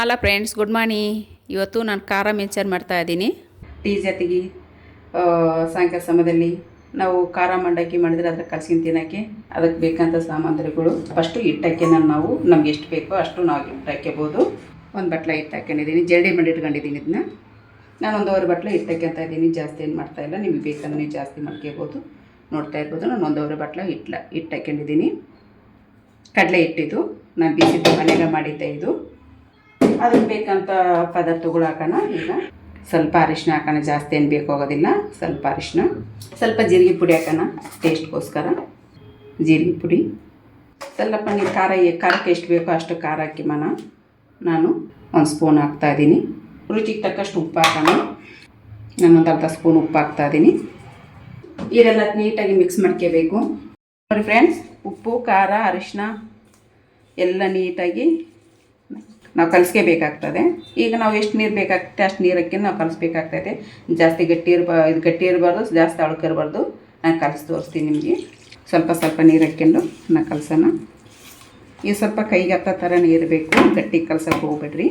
Hello friends good morning ಇವತ್ತು ನಾನು ಖಾರ ಮೆನ್ಷನ್ ಮಾಡ್ತಾ ಇದ್ದೀನಿ. ಟೀ ಜೊತೆಗೆ ಸಾಯಂಕಾಲ ಸಮಯದಲ್ಲಿ ನಾವು ಖಾರ ಮಂಡಕ್ಕಿ ಮಾಡಿದರೆ ಅದ್ರ ಕಲಸಿನ ತಿನ್ನೋಕ್ಕೆ ಅದಕ್ಕೆ ಬೇಕಂತ ಸಾಮಗ್ರಿಗಳು ಫಸ್ಟು ನಾನು ನಾವು ನಮ್ಗೆ ಎಷ್ಟು ಬೇಕೋ ಅಷ್ಟು ನಾವು ಹಿಟ್ಟು ಒಂದು ಬಟ್ಲ ಹಿಟ್ಟು ಹಾಕ್ಕೊಂಡಿದ್ದೀನಿ. ಜರಡಿ ಮಾಡಿ ಇಟ್ಕೊಂಡಿದ್ದೀನಿ ಇದನ್ನ ನಾನು ಒಂದೂವರೆ ಬಟ್ಲ ಇಟ್ಟಕ್ಕೆ ಅಂತ ಇದ್ದೀನಿ. ಜಾಸ್ತಿ ಏನು ಮಾಡ್ತಾ ಇಲ್ಲ. ನಿಮಗೆ ಬೇಕಂದ್ರೆ ನೀವು ಜಾಸ್ತಿ ಮಾಡ್ಕೋಬೋದು ನೋಡ್ತಾ ಇರ್ಬೋದು. ನಾನು ಒಂದೂವರೆ ಬಟ್ಲ ಹಿಟ್ಲ, ಹಿಟ್ಟು ಹಾಕ್ಕೊಂಡಿದ್ದೀನಿ. ಕಡಲೆ ಹಿಟ್ಟಿದು. ನಾನು ಬಿಸಿದ್ದು ಮನೆಗೆ ಮಾಡಿದ್ದೆ ಇದು. ಅದಕ್ಕೆ ಬೇಕಂತ ಪದಾರ್ಥಗಳು ಹಾಕೋಣ ಈಗ. ಸ್ವಲ್ಪ ಅರಿಶಿನ ಹಾಕೋಣ, ಜಾಸ್ತಿ ಏನು ಬೇಕಾಗೋದಿಲ್ಲ ಸ್ವಲ್ಪ ಅರಿಶಿನ ಸ್ವಲ್ಪ ಜೀರಿಗೆ ಪುಡಿ ಹಾಕೋಣ, ಟೇಸ್ಟ್ಗೋಸ್ಕರ. ಜೀರಿಗೆ ಪುಡಿ. ಸ್ವಲ್ಪ ನೀವು ಖಾರ ಖಾರಕ್ಕೆ ಎಷ್ಟು ಬೇಕೋ ಅಷ್ಟು ಖಾರ ಹಾಕಿ ಮನ. ನಾನು ಒಂದು ಸ್ಪೂನ್ ಹಾಕ್ತಾಯಿದ್ದೀನಿ ರುಚಿಗೆ ತಕ್ಕಷ್ಟು ಉಪ್ಪು ಹಾಕೋಣ. ನಾನು ಒಂದು ಅರ್ಧ ಸ್ಪೂನ್ ಉಪ್ಪು ಹಾಕ್ತಾಯಿದ್ದೀನಿ ಇದೆಲ್ಲ ನೀಟಾಗಿ ಮಿಕ್ಸ್ ಮಾಡ್ಕೋಬೇಕು. ನೋಡಿ ಫ್ರೆಂಡ್ಸ್, ಉಪ್ಪು, ಖಾರ ಅರಿಶಿನ ಎಲ್ಲ ನೀಟಾಗಿ ನಾವು ಕಲಿಸ್ಕೇಬೇಕಾಗ್ತದೆ ಈಗ ನಾವು ಎಷ್ಟು ನೀರು ಬೇಕಾಗ್ತದೆ ಅಷ್ಟು ನೀರು ಹಾಕಿ ನಾವು ಕಲಿಸ್ಬೇಕಾಗ್ತೈತೆ. ಜಾಸ್ತಿ ಗಟ್ಟಿ ಇರ್ಬ, ಇದು ಗಟ್ಟಿ ಇರಬಾರ್ದು, ಜಾಸ್ತಿ ಅಳುಕ ಇರಬಾರ್ದು. ನಾನು ಕಲಿಸಿ ತೋರಿಸ್ತೀನಿ ನಿಮಗೆ. ಸ್ವಲ್ಪ ಸ್ವಲ್ಪ ನೀರು ಹಾಕ್ಕೊಂಡು ನಾನು ಕಲಸೋಣ ಈ ಸ್ವಲ್ಪ ಕೈಗೆ ಹತ್ತ ಥರ ನೀರು ಬೇಕು. ಗಟ್ಟಿ ಕಲ್ಸೋಕೆ ಹೋಗ್ಬೇಡ್ರಿ.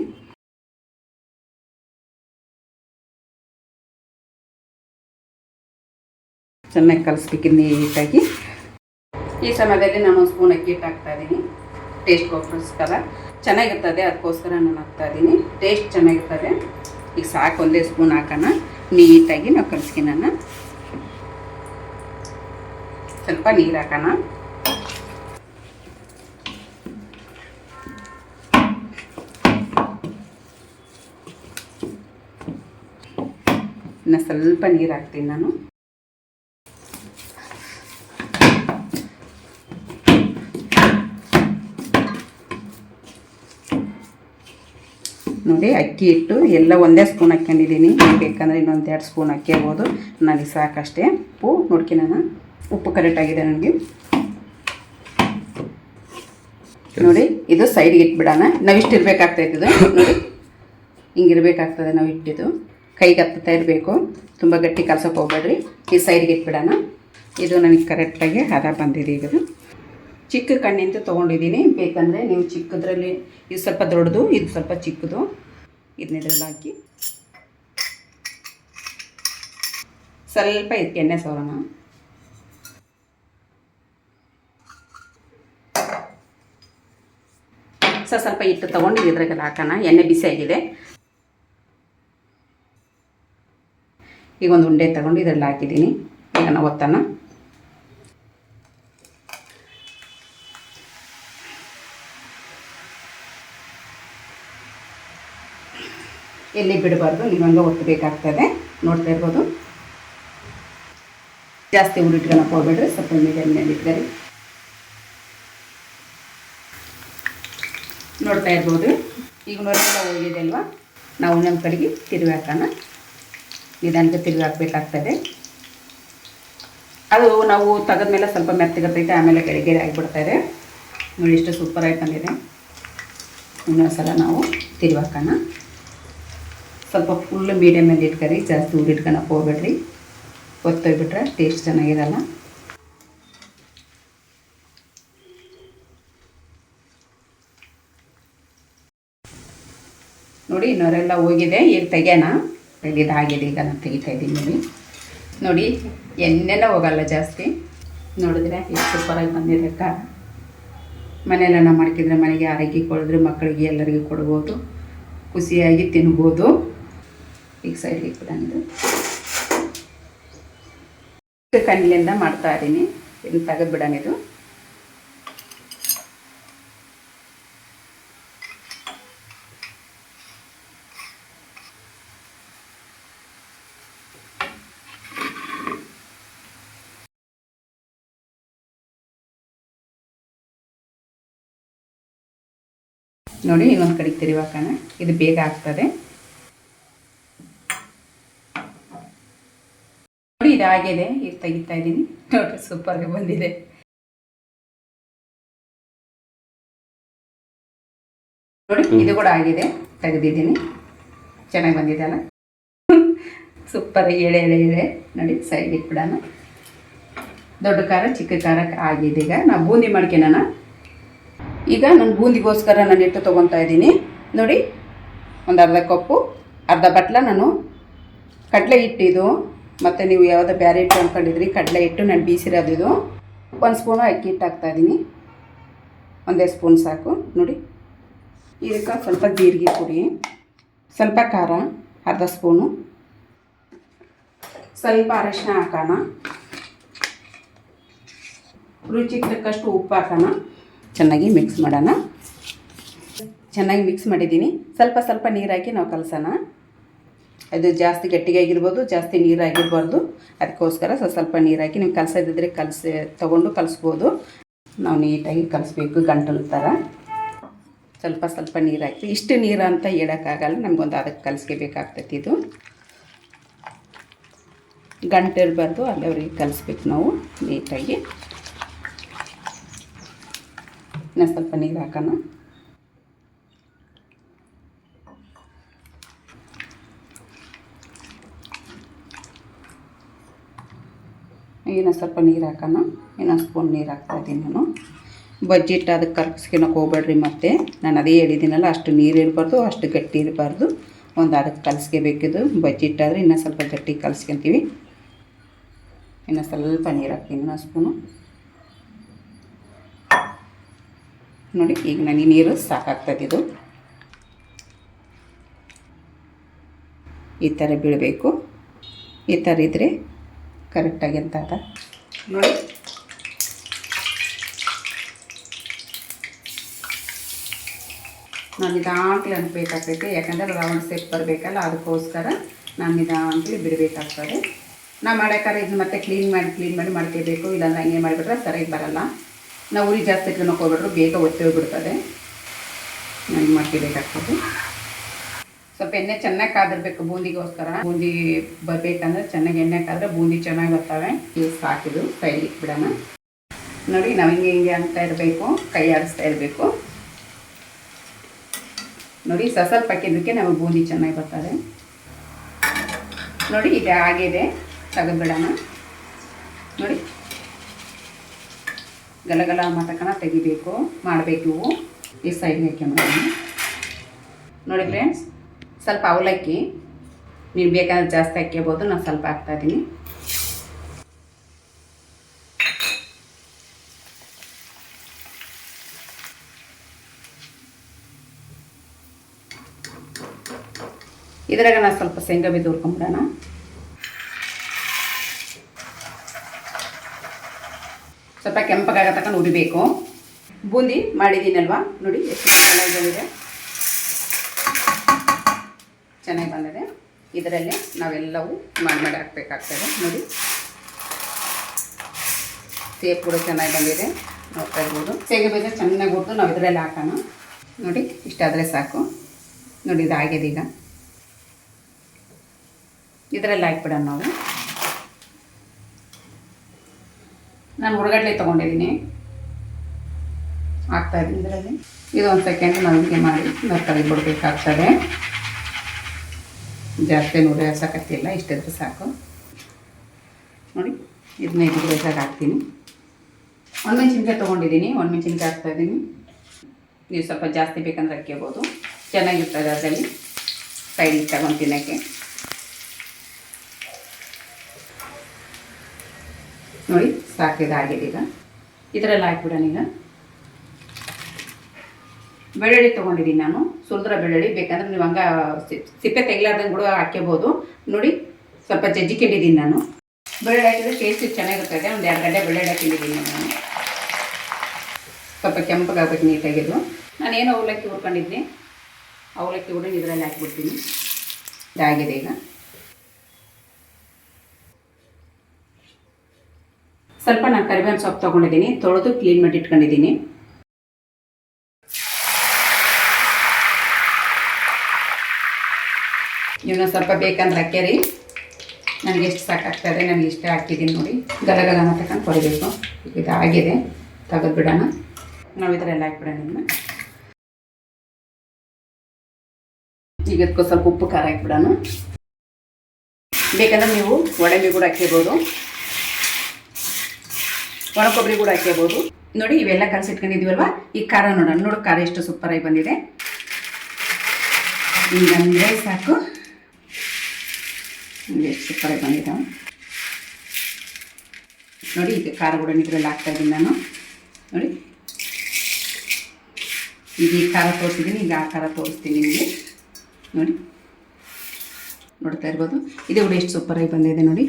ಚೆನ್ನಾಗಿ ಕಲಿಸ್ಬೇಕು ನೀಟಾಗಿ. ಈ ಸಮಯದಲ್ಲಿ ನಾನು ಸ್ಪೂನ್ ಅಕ್ಕಿ ಹಿಟ್ಟು ಹಾಕ್ತಾ ಇದ್ದೀನಿ. ಟೇಸ್ಟ್ಗೋಸ್ಕರ ಚೆನ್ನಾಗಿರ್ತದೆ ಅದಕ್ಕೋಸ್ಕರ ನಾನು ಹಾಕ್ತಾ ಇದ್ದೀನಿ ಟೇಸ್ಟ್ ಚೆನ್ನಾಗಿರ್ತದೆ. ಈಗ ಸಾಕು, ಒಂದೇ ಸ್ಪೂನ್ ಹಾಕೋಣ. ನೀಟಾಗಿ ನಾವು ಕಲಿಸ್ಕೊಳ್ಳೋಣ ಸ್ವಲ್ಪ ನೀರು ಹಾಕೋಣ. ಇನ್ನು ಸ್ವಲ್ಪ ನೀರು ಹಾಕ್ತೀನಿ ನಾನು. ನೋಡಿ ಅಕ್ಕಿ ಇಟ್ಟು ಎಲ್ಲ ಒಂದೇ ಸ್ಪೂನ್ ಹಾಕ್ಕೊಂಡಿದ್ದೀನಿ. ಬೇಕಂದರೆ ಇನ್ನೊಂದು ಎರಡು ಸ್ಪೂನ್ ಹಾಕ್ಕೋಬೋದು ನನಗೆ ಸಾಕಷ್ಟೇ. ಉಪ್ಪು ನೋಡ್ಕೊಳ್ಳೋಣ ಉಪ್ಪು ಕರೆಕ್ಟಾಗಿದೆ ನನಗೆ. ನೋಡಿ, ಇದು ಸೈಡ್ಗೆ ಇಟ್ಬಿಡೋಣ. ನಾವು ಇಷ್ಟು ಇರಬೇಕಾಗ್ತೈತೆ ಇದು ನೋಡಿ ಹಿಂಗಿರ್ಬೇಕಾಗ್ತದೆ ನಾವು ಇಟ್ಟಿದ್ದು. ಕೈಗೆ ಹತ್ತುತ್ತಾ ಇರಬೇಕು. ತುಂಬ ಗಟ್ಟಿ ಕಲ್ಸೋಕೆ ಹೋಗ್ಬೇಡ್ರಿ. ಈ ಸೈಡ್ಗೆ ಇಟ್ಬಿಡೋಣ. ಇದು ನನಗೆ ಕರೆಕ್ಟಾಗಿ ಹದ ಬಂದಿದೆ ಈಗ. ಚಿಕ್ಕ ಕಣ್ಣಿಂದ ತೊಗೊಂಡಿದ್ದೀನಿ. ಬೇಕಂದರೆ ನೀವು ಚಿಕ್ಕದ್ರಲ್ಲಿ, ಇದು ಸ್ವಲ್ಪ ದೊಡ್ಡದು, ಇದು ಸ್ವಲ್ಪ ಚಿಕ್ಕದು. ಇದನ್ನ ಹಾಕಿ. ಸ್ವಲ್ಪ ಇದಕ್ಕೆ ಎಣ್ಣೆ ಸೋರೋಣ. ಸೊ, ಸ್ವಲ್ಪ ಹಿಟ್ಟು ತೊಗೊಂಡು ಇದ್ರಾಗೆಲ್ಲ ಹಾಕೋಣ. ಎಣ್ಣೆ ಬಿಸಿ ಆಗಿದೆ. ಈಗ ಒಂದು ಉಂಡೆ ತಗೊಂಡು ಇದರಲ್ಲಿ ಹಾಕಿದ್ದೀನಿ. ಈಗ ನಾವು ಒತ್ತನ ಎಲ್ಲಿ ಬಿಡಬಾರ್ದು ನೀವು ಹಂಗೆ ಒತ್ತಬೇಕಾಗ್ತದೆ ನೋಡ್ತಾ ಇರ್ಬೋದು. ಜಾಸ್ತಿ ಉರಿಟ್ಕೊಳಕ್ಕೆ ಹೋಗ್ಬೇಡ್ರಿ ಸ್ವಲ್ಪ ಮೀಡಿಯಮ್ ಮೇಲೆ ಇಟ್ಕೊಳ್ಳಿ. ನೋಡ್ತಾ ಇರ್ಬೋದು. ಈಗ ನೋಡಿಲ್ಲ ಹೋಗಿದೆ ಅಲ್ವಾ? ನಾವು ನಮ್ಮ ಕಡೆಗೆ ತಿರುವಿ ಹಾಕೋಣ. ನಿಧಾನಕ್ಕೆ ತಿರುವಿ ಹಾಕ್ಬೇಕಾಗ್ತದೆ. ಅದು ನಾವು ತೆಗೆದ್ಮೇಲೆ ಸ್ವಲ್ಪ ಮೆತ್ತಗತ್ತೈತೆ ಆಮೇಲೆ ಗೆರೆ ಆಗಿಬಿಡ್ತಾ ಇದೆ ನೋಡಿ ಇಷ್ಟು ಸೂಪರಾಗಿ ಬಂದಿದೆ. ಇನ್ನೊಂದು ಸಲ ನಾವು ತಿರುವಿ ಹಾಕೋಣ. ಸ್ವಲ್ಪ ಫುಲ್ ಮೀಡಿಯಮಲ್ಲಿ ಇಟ್ಕೊರಿ, ಜಾಸ್ತಿ ಉರಿ ಇಟ್ಕೊಳಕ್ಕೆ ಹೋಗ್ಬೇಡ್ರಿ ಒತ್ತೋಗ್ಬಿಟ್ರೆ ಟೇಸ್ಟ್ ಚೆನ್ನಾಗಿರಲ್ಲ. ನೋಡಿ ಇನ್ನೋರೆಲ್ಲ ಹೋಗಿದೆ, ಈಗ ತೆಗೆಯೋಣ. ಇದಾಗಿದೆ ಈಗ ನಾನು ತೆಗಿತಾ ಇದ್ದೀನಿ ನೋಡಿ. ನೋಡಿ, ಎಣ್ಣೆನ ಹೋಗಲ್ಲ ಜಾಸ್ತಿ. ನೋಡಿದ್ರೆ ಎಷ್ಟು ಸೂಪರಾಗಿ ಬಂದಿದೆ ಖಾರ ಮನೆಯಲ್ಲೆಲ್ಲ ಮಾಡ್ಕಿದ್ರೆ ಮನೆಗೆ ಆರೋಗ್ಯ ಕೊಡಿದ್ರೆ ಮಕ್ಕಳಿಗೆ ಎಲ್ಲರಿಗೂ ಕೊಡ್ಬೋದು. ಖುಷಿಯಾಗಿ ತಿನ್ಬೋದು. ಈಗ ಸೈಡ್ಗೆ ಇದು ಕಣ್ಣಿನಿಂದ ಮಾಡ್ತಾ ಇದ್ದೀನಿ. ಇದನ್ನು ತೆಗೆದು ಬಿಡೋಣ ಇದು. ನೋಡಿ ಇನ್ನೊಂದು ಕಡೆಗೆ ತಿರುವಾಕೋಣ ಇದು ಬೇಗ ಆಗ್ತದೆ ನೋಡಿ ಇದು ಆಗಿದೆ ಈಗ ತೆಗಿತಾ ಇದ್ದೀನಿ. ನೋಡ್ರಿ ಸೂಪರ್ಗೆ ಬಂದಿದೆ. ನೋಡಿ ಇದು ಕೂಡ ಆಗಿದೆ. ತೆಗೆದಿದ್ದೀನಿ. ಚೆನ್ನಾಗಿ ಬಂದಿದೆ ಅಲ್ಲ? ಸೂಪರ್ ಎಳೆ ಎಳೆ ಎಳೆ. ನೋಡಿ ಸೈಡ್ ಇಟ್ಬಿಡೋಣ ದೊಡ್ಡ ಖಾರ ಚಿಕ್ಕ ಖಾರ ಆಗಿದೆ ಈಗ. ನಾವು ಬೂಂದಿ ಮಾಡ್ಕೊಳೋಣ ಈಗ ನಾನು ಬೂಂದಿಗೋಸ್ಕರ ನಾನು ಇಟ್ಟು ತೊಗೊತಾ ಇದ್ದೀನಿ. ನೋಡಿ ಒಂದು ಅರ್ಧ ಕಪ್ಪು ಅರ್ಧ ಬಟ್ಲ ನಾನು ಕಡಲೆ ಹಿಟ್ಟಿದು ಮತ್ತು ನೀವು ಯಾವುದೋ ಬೇರೆ ಹಿಟ್ಟು ಅಂದ್ಕೊಂಡಿದ್ರಿ, ಕಡಲೆ ಹಿಟ್ಟು, ನಾನು ಬೀಸಿರೋದು ಇದು. ಒಂದು ಸ್ಪೂನು ಅಕ್ಕಿ ಹಿಟ್ಟು ಹಾಕ್ತಾಯಿದ್ದೀನಿ ಒಂದೇ ಸ್ಪೂನ್ ಸಾಕು, ನೋಡಿ. ಇದಕ್ಕೆ ಸ್ವಲ್ಪ ಜೀರಿಗೆ ಪುಡಿ, ಸ್ವಲ್ಪ ಖಾರ, ಅರ್ಧ ಸ್ಪೂನು. ಸ್ವಲ್ಪ ಅರಶಿನ ಹಾಕೋಣ. ರುಚಿಗೆ ತಕ್ಕಷ್ಟು ಉಪ್ಪು ಹಾಕೋಣ. ಚೆನ್ನಾಗಿ ಮಿಕ್ಸ್ ಮಾಡೋಣ. ಚೆನ್ನಾಗಿ ಮಿಕ್ಸ್ ಮಾಡಿದ್ದೀನಿ. ಸ್ವಲ್ಪ ಸ್ವಲ್ಪ ನೀರು ಹಾಕಿ ನಾವು ಕಲಸೋಣ. ಅದು ಜಾಸ್ತಿ ಗಟ್ಟಿಗಾಗಿರ್ಬೋದು, ಜಾಸ್ತಿ ನೀರಾಗಿರ್ಬಾರ್ದು. ಅದಕ್ಕೋಸ್ಕರ ಸ್ವಲ್ಪ ಸ್ವಲ್ಪ ನೀರು ಹಾಕಿ ನೀವು ಕಲಸೋದಿದ್ರೆ ಕಲಸಿ, ತೊಗೊಂಡು ಕಲಿಸ್ಬೋದು. ನಾವು ನೀಟಾಗಿ ಕಲಿಸ್ಬೇಕು ಗಂಟಲು ಥರ ಸ್ವಲ್ಪ ಸ್ವಲ್ಪ ನೀರು ಹಾಕಿ ಇಷ್ಟು ನೀರು ಅಂತ ಹೇಳೋಕ್ಕಾಗಲ್ಲ, ನಮಗೊಂದು ಅದಕ್ಕೆ ಕಲಿಸ್ಕೋಬೇಕಾಗ್ತೈತಿ ಇದು. ಗಂಟು ಇರಬಾರ್ದು ಅಲ್ಲಿವರೆಗೆ ಕಲಿಸ್ಬೇಕು ನಾವು ನೀಟಾಗಿ. ಇನ್ನು ಸ್ವಲ್ಪ ನೀರು ಹಾಕೋಣ. ಇನ್ನೂ ಸ್ವಲ್ಪ ನೀರು ಹಾಕೋಣ. ಇನ್ನೊಂದು ಸ್ಪೂನ್ ನೀರು ಹಾಕ್ತಾಯಿದ್ದೀನಿ ನಾನು. ಬಜ್ಜಿ ಇಟ್ಟು ಅದಕ್ಕೆ ಕರ್ಗಿಸ್ಕೊಳಕ್ಕೆ ಹೋಗ್ಬೇಡ್ರಿ ಮತ್ತೆ. ನಾನು ಅದೇ ಹೇಳಿದ್ದೀನಲ್ಲ, ಅಷ್ಟು ನೀರು ಇರಬಾರ್ದು, ಅಷ್ಟು ಗಟ್ಟಿ ಇರಬಾರ್ದು. ಒಂದು ಅದಕ್ಕೆ ಕಲಿಸ್ಕೋಬೇಕಿದ್ದು ಬಜ್ಜಿ ಇಟ್ಟಾದರೆ ಇನ್ನೂ ಸ್ವಲ್ಪ ಗಟ್ಟಿ ಕಲಿಸ್ಕೊತೀವಿ. ಇನ್ನು ಸ್ವಲ್ಪ ನೀರು ಹಾಕ್ತೀನಿ, ಇನ್ನೊಂದು ಸ್ಪೂನು. ನೋಡಿ, ಈಗ ನನಗೆ ನೀರು ಸಾಕಾಗ್ತದಿದು ಈ ಥರ ಬೀಳಬೇಕು. ಈ ಥರ ಇದ್ದರೆ ಕರೆಕ್ಟಾಗಿ ಅಂತ ಅದ ನೋಡಿ. ನಾನು ನಿಧಾನಕ್ಕೆ ಅನ್ಬೇಕಾಗ್ತೈತೆ, ಯಾಕಂದರೆ ರೌಂಡ್ ಸೇಪ್ ಬರಬೇಕಲ್ಲ, ಅದಕ್ಕೋಸ್ಕರ ನಾನು ನಿಧಾನಕ್ಕೆ ಬಿಡಬೇಕಾಗ್ತದೆ. ನಾ ಮಾಡೋಕ್ಕಾರೆ ಇದನ್ನ ಮತ್ತೆ ಕ್ಲೀನ್ ಮಾಡಿ ಕ್ಲೀನ್ ಮಾಡಿ ಮಾಡ್ಕೋಬೇಕು, ಇಲ್ಲಾಂದ್ರೆ ಹಂಗೆ ಮಾಡಿಬಿಟ್ರೆ ಸರಿಯಾಗಿ ಬರಲ್ಲ. ನಾವು ಉರಿ ಜಾಸ್ತಿ ಇಟ್ಕೊಂಡು ಹೋಗ್ಬಿಟ್ರು, ಬೇಗ ಒತ್ತಿ ಹೋಗ್ಬಿಡ್ತದೆ ನಾನು ಮಾಡ್ಕೋಬೇಕಾಗ್ತದೆ. ಸ್ವಲ್ಪ ಎಣ್ಣೆ ಚೆನ್ನಾಗಿ ಕಾದಿರ್ಬೇಕು ಬೂಂದಿಗೋಸ್ಕರ. ಬೂಂದಿ ಬರಬೇಕಂದ್ರೆ ಚೆನ್ನಾಗಿ ಎಣ್ಣೆ ಕಾದ್ರೆ ಬೂಂದಿ ಚೆನ್ನಾಗಿ ಬರ್ತವೆ. ಟೇಸ್ಟ್ ಹಾಕಿದ್ರು ಕೈಲಿ ಬಿಡೋಣ ನೋಡಿ, ನಾವು ಹಿಂಗೆ ಹಿಂಗೆ ಅಂತ ಇರಬೇಕು. ಕೈ ಆಡಿಸ್ತಾ ಇರಬೇಕು. ನೋಡಿ, ಸಸಲ್ ಹಾಕಿದ್ದಕ್ಕೆ ನಮಗೆ ಬೂಂದಿ ಚೆನ್ನಾಗಿ ಬರ್ತದೆ ನೋಡಿ ಇದೆ ಆಗಿದೆ. ತೆಗೆದ್ಬಿಡೋಣ. ನೋಡಿ. ಗಲಗಲ ಮತಕನ ತೆಗಿಬೇಕು. ಮಾಡಬೇಕು ಈ ಸೈಡ್ಗೆ ಹಾಕ್ಕೊಂಬಿಡೋಣ ನೋಡಿ ಫ್ರೆಂಡ್ಸ್ ಸ್ವಲ್ಪ ಅವಲಕ್ಕಿ ನೀವು ಬೇಕಾದ್ರೆ ಜಾಸ್ತಿ ಹಾಕ್ಕೋಬೋದು ನಾನು ಸ್ವಲ್ಪ ಹಾಕ್ತಾಯಿದ್ದೀನಿ ಇದ್ರಾಗ ನಾನು ಸ್ವಲ್ಪ ಶೇಂಗಾ ಬೀಜ ಹುರ್ಕೊಂಬಿಡೋಣ. ಸ್ವಲ್ಪ ಕೆಂಪಗಾಗ ತಕೊಂಡು ಹುರಿಬೇಕು ಬೂಂದಿ ಮಾಡಿದ್ದೀನಲ್ವಾ? ನೋಡಿ, ಎಷ್ಟು ಚೆನ್ನಾಗಿ ಬಂದಿದೆ ಚೆನ್ನಾಗಿ ಬಂದಿದೆ. ಇದರಲ್ಲಿ ನಾವೆಲ್ಲವೂ ಮಾಡಿ ಮಾಡಿ ಹಾಕ್ಬೇಕಾಗ್ತದೆ. ನೋಡಿ. ಸೇಪ್ ಕೂಡ ಚೆನ್ನಾಗಿ ಬಂದಿದೆ. ನೋಡ್ತಾ ಇರ್ಬೋದು. ಸೇಗೆ ಚೆನ್ನಾಗಿ ಹುಟ್ಟು ನಾವು ಇದರಲ್ಲಿ ಹಾಕೋಣ. ನೋಡಿ, ಇಷ್ಟಾದರೆ ಸಾಕು. ನೋಡಿ ಇದಾಗಿದೆ ಈಗ. ಇದರಲ್ಲಿ ಹಾಕ್ಬಿಡೋಣ ನಾವು. ನಾನು ಉರ್ಗಡ್ಲೆ ತೊಗೊಂಡಿದ್ದೀನಿ. ಹಾಕ್ತಾ ಇದ್ದೀನಿ ಇದರಲ್ಲಿ. ಇದು ಒಂದು ಸೆಕೆಂಡ್ ನಾವು ಹೀಗೆ ಮಾಡಿ ನಾವು ತೆಗೆದ್ಬಿಡ್ಬೇಕಾಗ್ತದೆ ಜಾಸ್ತಿ ನೋಡಿ ಸಾಕತ್ತಿಲ್ಲ ಇಷ್ಟಿದ್ರೆ ಸಾಕು. ನೋಡಿ, ಇದನ್ನ ಇದ್ರಾಗ ಹಾಕ್ತೀನಿ. ಒಣಮೆಣ್ಸಿನ್ಕಾಯಿ ತೊಗೊಂಡಿದ್ದೀನಿ ಹಾಕ್ತಾ ಇದ್ದೀನಿ. ನೀವು ಸ್ವಲ್ಪ ಜಾಸ್ತಿ ಬೇಕಂದ್ರೆ ಹಾಕ್ಕೋಬೋದು ಚೆನ್ನಾಗಿರ್ತದೆ ಅದರಲ್ಲಿ. ಸೈಡಿಗೆ ತಗೊಂಡು ತಿನ್ನೋಕ್ಕೆ. ನೋಡಿ ಸಾಕಿದ ಆಗಿದೆ ಈಗ. ಇದರಲ್ಲಿ ಹಾಕ್ಬಿಡೋಣ ಈಗ. ಬೆಳ್ಳುಳ್ಳಿ ತೊಗೊಂಡಿದ್ದೀನಿ ನಾನು. ಸುಲಿದ್ರ ಬೆಳ್ಳುಳ್ಳಿ. ಬೇಕಂದ್ರೆ ನೀವು ಹಂಗೆ ಸಿಪ್ಪೆ ತೆಗಿಲಾರ್ದಂಗೆ ಕೂಡ ಹಾಕ್ಕೋಬೋದು ನೋಡಿ, ಸ್ವಲ್ಪ ಜಜ್ಜಿಕೊಂಡಿದ್ದೀನಿ ನಾನು. ಬೆಳ್ಳುಳ್ಳಿ ಹಾಕಿದ್ರೆ ಟೇಸ್ಟ್ ಚೆನ್ನಾಗಿರ್ತದೆ ಒಂದು ಎರಡು ಗಡ್ಡೆ ಬೆಳ್ಳುಳ್ಳಿ ಹಾಕಿದ್ದೀನಿ ನಾನು. ಸ್ವಲ್ಪ ಕೆಂಪಗಾಗ್ಬೇಕು ನೀಟಾಗಿದ್ದು. ನಾನೇನು ಅವಲಕ್ಕಿ ಹುರ್ಕೊಂಡಿದ್ದೆ. ಅವಲಕ್ಕಿ ಕೂಡ ಇದರಲ್ಲಿ ಹಾಕ್ಬಿಡ್ತೀನಿ. ಇದಾಗಿದೆ ಈಗ. ಸ್ವಲ್ಪ ನಾನು ಕರಿಬೇವಿನ ಸೊಪ್ಪು ತೊಗೊಂಡಿದ್ದೀನಿ. ತೊಳೆದು ಕ್ಲೀನ್ ಮಾಡಿ ಇಟ್ಕೊಂಡಿದ್ದೀನಿ. ಇವನ್ನ ಸ್ವಲ್ಪ ಬೇಕಂದ್ರೆ ಹಾಕ್ಯಾರಿ ನನಗೆ ಎಷ್ಟು ಸಾಕಾಗ್ತದೆ, ನನಗೆ ಇಷ್ಟ ಹಾಕಿದ್ದೀನಿ ನೋಡಿ. ಗಲಗಲ ತಕೊಂಡು ಕೊಡಬೇಕು. ಇದು ಆಗಿದೆ. ತೆಗೆದು ಬಿಡೋಣ. ನಾವು ಇದರೆಲ್ಲ ಹಾಕ್ಬಿಡೋಣ ಇದನ್ನ. ಈಗ ಅದಕ್ಕೆ ಸ್ವಲ್ಪ ಉಪ್ಪು ಖಾರ ಹಾಕ್ಬಿಡೋಣ. ಬೇಕಂದ್ರೆ ನೀವು ಒಡಂಬಿ ಕೂಡ ಹಾಕಿರ್ಬೋದು ಒಣಕೊಬ್ಬರಿ ಕೂಡ ಹಾಕ್ಕೋಬೋದು ನೋಡಿ, ಇವೆಲ್ಲ ಕಲಸಿಟ್ಕೊಂಡಿದ್ದೀವಲ್ವ ಈ ಖಾರ ನೋಡೋಣ. ನೋಡು, ಖಾರ ಎಷ್ಟು ಸೂಪರಾಗಿ ಬಂದಿದೆ. ಈಗ ಅಂದರೆ ಸಾಕು. ಎಷ್ಟು ಸೂಪರಾಗಿ ಬಂದಿದ್ದಾವೆ ನೋಡಿ, ಈಗ ಖಾರ ಕೂಡ ಇದ್ರಲ್ಲಿ ನಾನು. ನೋಡಿ. ಈಗ ಈ ಖಾರ ತೋರಿಸಿದ್ದೀನಿ, ಈಗ ಆ ಖಾರ ತೋರಿಸ್ತೀನಿ ನಿಮಗೆ. ನೋಡಿ. ನೋಡ್ತಾ ಇರ್ಬೋದು. ಇದು ಕೂಡ ಎಷ್ಟು ಸೂಪರಾಗಿ ಬಂದಿದೆ ನೋಡಿ.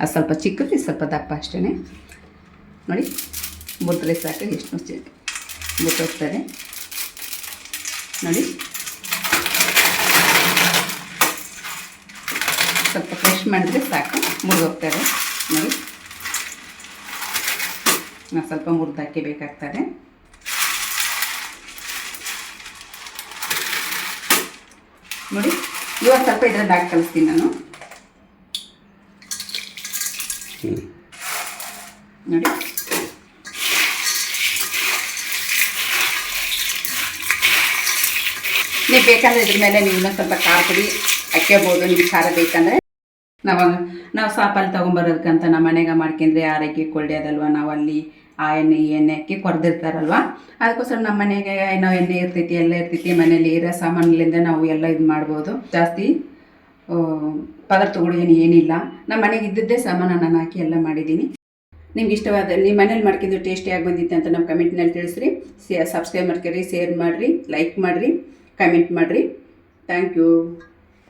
ಅದು ಸ್ವಲ್ಪ ಚಿಕ್ಕದು ಸ್ವಲ್ಪ ದಪ್ಪ ಅಷ್ಟೇ ನೋಡಿ. ಮುದ್ರೆ ಸಾಕು ಎಷ್ಟು ಮುಟ್ಟೋಗ್ತದೆ ನೋಡಿ ಸ್ವಲ್ಪ ಫ್ರೆಶ್ ಮಾಡಿದ್ರೆ ಸಾಕು. ಮುರಿದೋಗ್ತಾರೆ. ನೋಡಿ. ನಾವು ಸ್ವಲ್ಪ ಮುರಿದಾಕಿ ಬೇಕಾಗ್ತದೆ. ನೋಡಿ, ಇವಾಗ ಸ್ವಲ್ಪ ಇದ್ರಲ್ಲಿ ಬ್ಯಾಗ್ ಕಲಿಸ್ತೀನಿ ನಾನು. ನೋಡಿ. ನೀವು ಬೇಕಂದ್ರೆ ಇದ್ರ ಮೇಲೆ ನೀವು ಇನ್ನೊಂದು ಸ್ವಲ್ಪ ಖಾರ ಪುಡಿ ಹಾಕ್ಕೋಬೋದು. ನಿಮ್ಗೆ ಖಾರ ಬೇಕಂದ್ರೆ. ನಾವು ನಾವು ಸಾಪಲ್ಲಿ ತೊಗೊಂಬರೋದಕ್ಕಂತ ನಮ್ಮ ಮನೆಗೆ ಮಾಡ್ಕೊಂಡ್ರೆ ಆರೋಗ್ಯಕ್ಕೆ ಒಳ್ಳೆಯದಲ್ವ ನಾವು ಅಲ್ಲಿ ಆ ಎಣ್ಣೆ, ಈ ಎಣ್ಣೆ ಹಾಕಿ ಕೊರೆದಿರ್ತಾರಲ್ವ? ಅದಕ್ಕೋಸ್ಕರ ನಮ್ಮ ಮನೆಗೆ ಏನೋ ಎಣ್ಣೆ ಇರ್ತೈತಿ, ಎಲ್ಲ ಇರ್ತೈತಿ ಮನೇಲಿ ಇರೋ ಸಾಮಾನುಗಳಿಂದ ನಾವು ಎಲ್ಲ ಇದು ಮಾಡ್ಬೋದು. ಜಾಸ್ತಿ ಪದಾರ್ಥಗಳು ಏನು ಏನಿಲ್ಲ. ನಮ್ಮ ಮನೆಗೆ ಇದ್ದದ್ದೇ ಸಾಮಾನು ನಾನು ಹಾಕಿ ಎಲ್ಲ ಮಾಡಿದ್ದೀನಿ. ನಿಮ್ಗೆ ಇಷ್ಟವಾದ ನಿಮ್ಮ ಮನೇಲಿ ಮಾಡ್ಕೊಂಡು ಟೇಸ್ಟಿಯಾಗಿ ಬಂದಿತ್ತು ಅಂತ ನಮ್ಮ ಕಮೆಂಟ್ನಲ್ಲಿ ತಿಳಿಸ್ರಿ. ಸಬ್ಸ್ಕ್ರೈಬ್ ಮಾಡ್ಕೊರಿ, ಶೇರ್ ಮಾಡಿರಿ, ಲೈಕ್ ಮಾಡಿರಿ, ಕಮೆಂಟ್ ಮಾಡಿರಿ. Thank you.